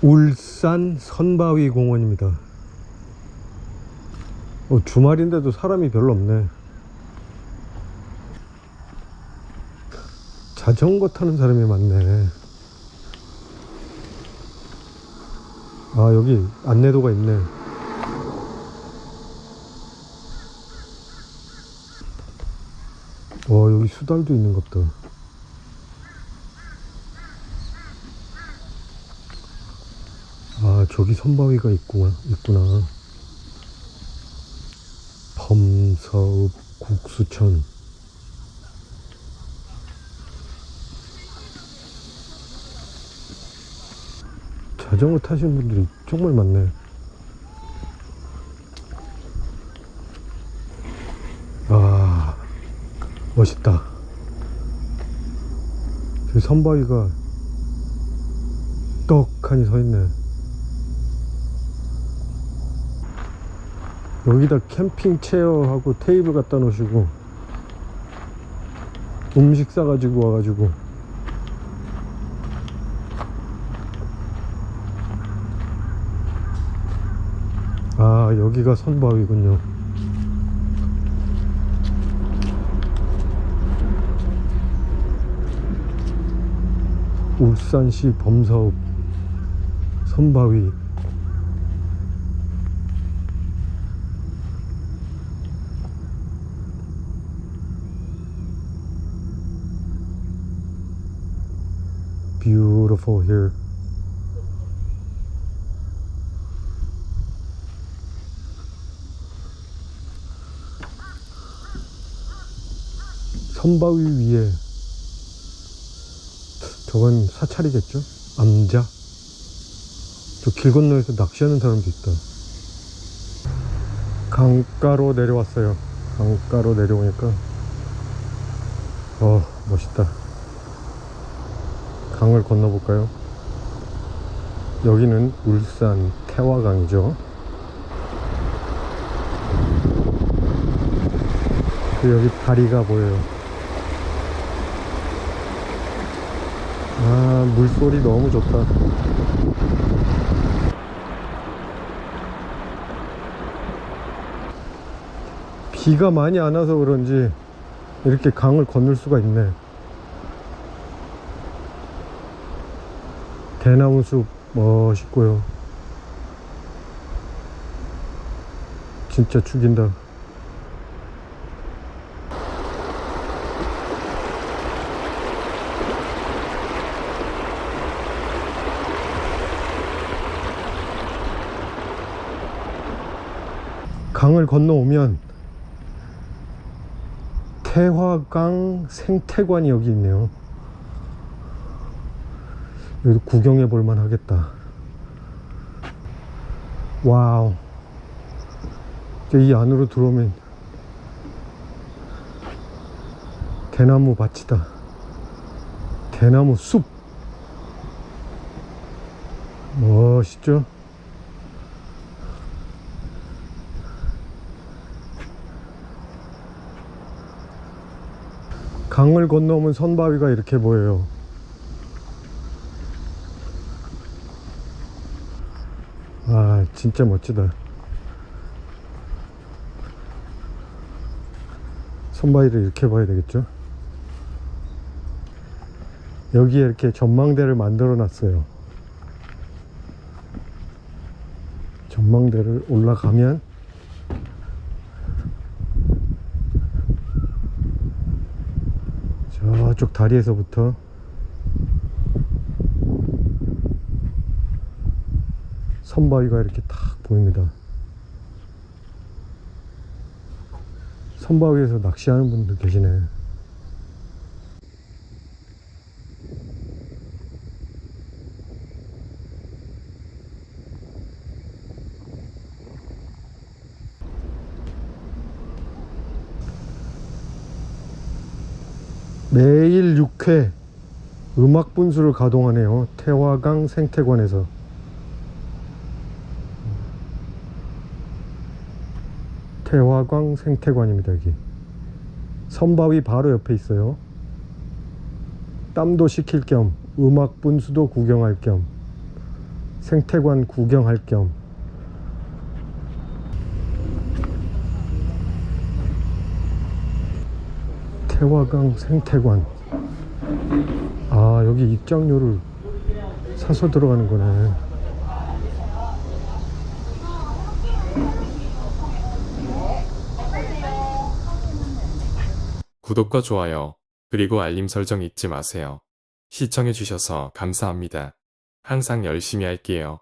울산 선바위 공원입니다. 어, 주말인데도 사람이 별로 없네. 자전거 타는 사람이 많네. 아, 여기 안내도가 있네. 와, 여기 수달도 있는 것 같다. 아, 저기 선바위가 있구나. 있구나. 범서읍 국수천. 자전거 타시는 분들이 정말 많네. 아, 멋있다. 저기 선바위가 떡하니 서 있네. 여기다 캠핑 체어하고 테이블 갖다 놓으시고 음식 싸가지고 와가지고 아 여기가 선바위군요. 울산시 범사읍 선바위 beautiful here. 선바위 위에 저건 사찰이겠죠? 암자? 저 길 건너에서 낚시하는 사람도 있다. 강가로 내려왔어요. 강가로 내려오니까 어 멋있다. 강을 건너볼까요? 여기는 울산 태화강이죠. 그 여기 다리가 보여요. 아, 물소리 너무 좋다. 비가 많이 안 와서 그런지 이렇게 강을 건널 수가 있네. 대나무 숲 멋있고요. 진짜 죽인다. 강을 건너오면 태화강 생태관이 여기 있네요. 여기도 구경해 볼만 하겠다. 와우. 이 안으로 들어오면 대나무 밭이다. 대나무 숲. 멋있죠? 강을 건너면 선바위가 이렇게 보여요. 아, 진짜 멋지다. 선바위를 이렇게 봐야 되겠죠? 여기에 이렇게 전망대를 만들어 놨어요. 전망대를 올라가면 저쪽 다리에서부터 선바위가 이렇게 탁 보입니다. 선바위에서 낚시하는 분도 계시네. 매일 6회 음악 분수를 가동하네요. 태화강 생태관에서. 태화강 생태관입니다, 여기. 선바위 바로 옆에 있어요. 땀도 식힐 겸 음악 분수도 구경할 겸 생태관 구경할 겸 태화강 생태관 아 여기 입장료를 사서 들어가는 거네 구독과 좋아요, 그리고 알림 설정 잊지 마세요. 시청해주셔서 감사합니다. 항상 열심히 할게요.